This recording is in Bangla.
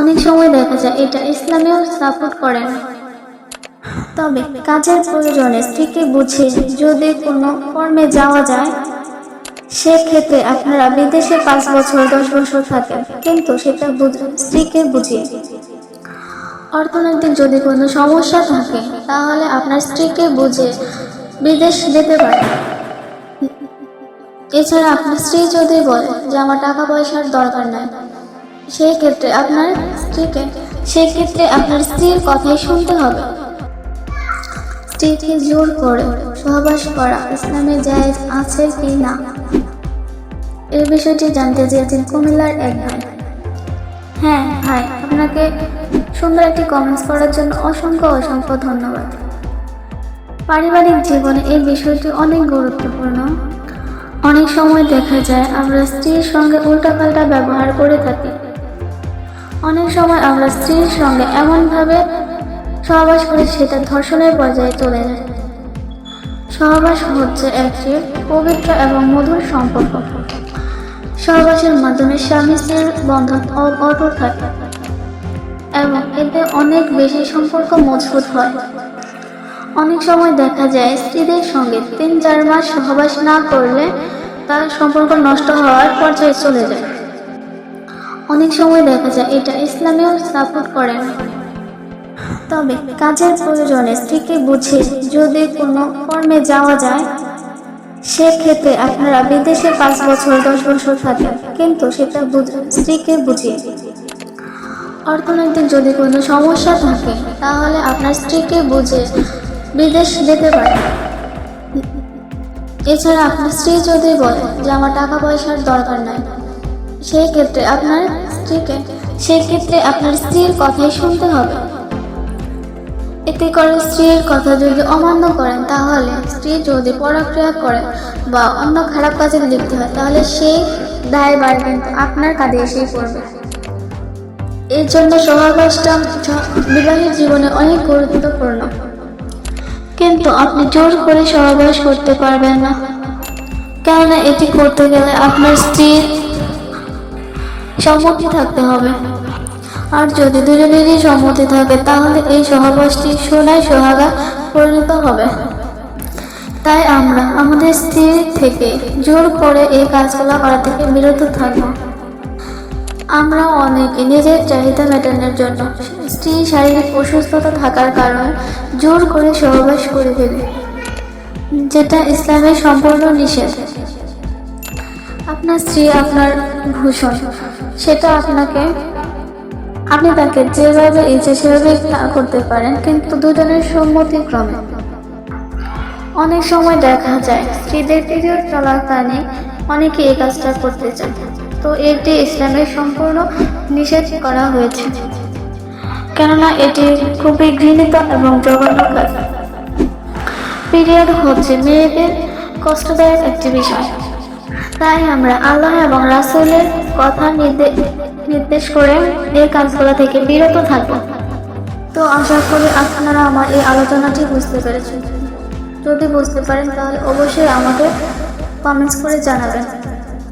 অনেক সময় দেখা যায় এটা ইসলামেও সাপোর্ট করে। না তবে কাজের প্রয়োজনে স্ত্রীকে বুঝে যদি কোনো কর্মে যাওয়া যায়, সেক্ষেত্রে আপনারা বিদেশে পাঁচ বছর, দশ বছর থাকেন, কিন্তু সেটা স্ত্রীকে বুঝিয়ে। অর্থনৈতিক যদি কোনো সমস্যা থাকে, তাহলে আপনার স্ত্রীকে বুঝে বিদেশ যেতে পারেন। এছাড়া আপনার স্ত্রী যদি বলে যে, আমার টাকা পয়সার দরকার নাই। সেই ক্ষেত্রে আপনার স্ত্রীকে সেই ক্ষেত্রে আপনার স্ত্রীর কথাই শুনতে হবে। স্ত্রীকে জোর করে সহবাস করা ইসলামে জায়েজ আছে কি না? এই বিষয়টি জানতে চেয়েছেন কুমিল্লার এক ভাই। হ্যাঁ ভাই, আপনাকে সুন্দর একটি কমেন্টস করার জন্য অসংখ্য অসংখ্য ধন্যবাদ। পারিবারিক জীবনে এই বিষয়টি অনেক গুরুত্বপূর্ণ। অনেক সময় দেখা যায় আমরা স্ত্রীর সঙ্গে উল্টাপাল্টা ব্যবহার করে থাকি। অনেক সময় আমরা স্ত্রীর সঙ্গে এমনভাবে সহবাস করে সেটা ধর্ষণের পর্যায়ে চলে যায়। সহবাস হচ্ছে একটি পবিত্র এবং মধুর সম্পর্ক। সহবাসের মাধ্যমে স্বামী স্ত্রীর বন্ধন অটুট থাকে এবং এতে অনেক বেশি সম্পর্ক মজবুত হয়। অনেক সময় দেখা যায় স্ত্রীদের সঙ্গে তিন চার মাস সহবাস না করলে তার সম্পর্ক নষ্ট হওয়ার পর্যায়ে চলে যায়। অনেক সময় দেখা যায় এটা ইসলামেও সাপোর্ট করে না। তবে কাজের প্রয়োজনে স্ত্রীকে বুঝে, যদি কোনো কর্মে যাওয়া যায়, সেক্ষেত্রে আপনারা বিদেশে পাঁচ বছর, দশ বছর থাকেন, কিন্তু সেটা স্ত্রীকে বুঝিয়ে। অর্থনৈতিক যদি কোনো সমস্যা থাকে, তাহলে আপনার স্ত্রীকে বুঝে বিদেশ যেতে পারে এছাড়া আপনার স্ত্রী যদি বলে যে, আমার টাকা পয়সার দরকার নাই সেই ক্ষেত্রে আপনার স্ত্রীকে, সেই ক্ষেত্রে আপনার স্ত্রীর কথাই শুনতে হবে। এতে করে স্ত্রীর কথা যদি অমান্য করেন, তাহলে স্ত্রী যদি পরক্রিয়া করে বা অন্য খারাপ কাজে লিপ্ত হয়, তাহলে সেই দায়ভার কিন্তু আপনার কাঁধে এসেই পড়বে। এর জন্য সহবাসটা বিবাহের জীবনে অনেক গুরুত্বপূর্ণ। কিন্তু আপনি জোর করে সহবাস করতে পারবেন না। কেননা এটি করতে গেলে আপনার স্ত্রীর সম্মতি থাকতে হবে। আর যদি দুজনেরই সম্মতি থাকে, তাহলে এই সহবাসটি সোনায় সোহাগা পরিণত হবে। তাই আমরা আমাদের স্ত্রী থেকে জোর করে এই কাজগুলো করা থেকে বিরত থাকব। আমরা অনেকে নিজের চাহিদা মেটানোর জন্য স্ত্রী শারীরিক অসুস্থতা থাকার কারণে জোর করে সহবাস করে ফেলি, যেটা ইসলামের সম্পূর্ণ নিষেধ। আপনার স্ত্রী আপনার ভূষণ। সেটা আপনাকে, আপনি তাকে যেভাবে ইচ্ছে সেভাবে করতে পারেন, কিন্তু দুজনের সম্মতি সম্মতিক্রমে অনেক সময় দেখা যায়, স্ত্রীদের পিরিয়ড চলাকালীন অনেকে এই কাজটা করতে চায় তো এটি ইসলামের সম্পূর্ণ নিষেধ করা হয়েছে। কেননা এটি খুবই ঘৃণিত এবং জঘন্য কাজ পিরিয়ড হচ্ছে মেয়েদের কষ্টদায়ক একটি বিষয়। তাই আমরা আল্লাহ এবং রাসূলের কথা নির্দে- নির্দেশ করে এই কাজগুলো থেকে বিরত থাকব তো আশা করি আপনারা আমার এই আলোচনাটি বুঝতে পেরেছেন। যদি বুঝতে পারেন তাহলে অবশ্যই আমাকে কমেন্টস করে জানাবেন।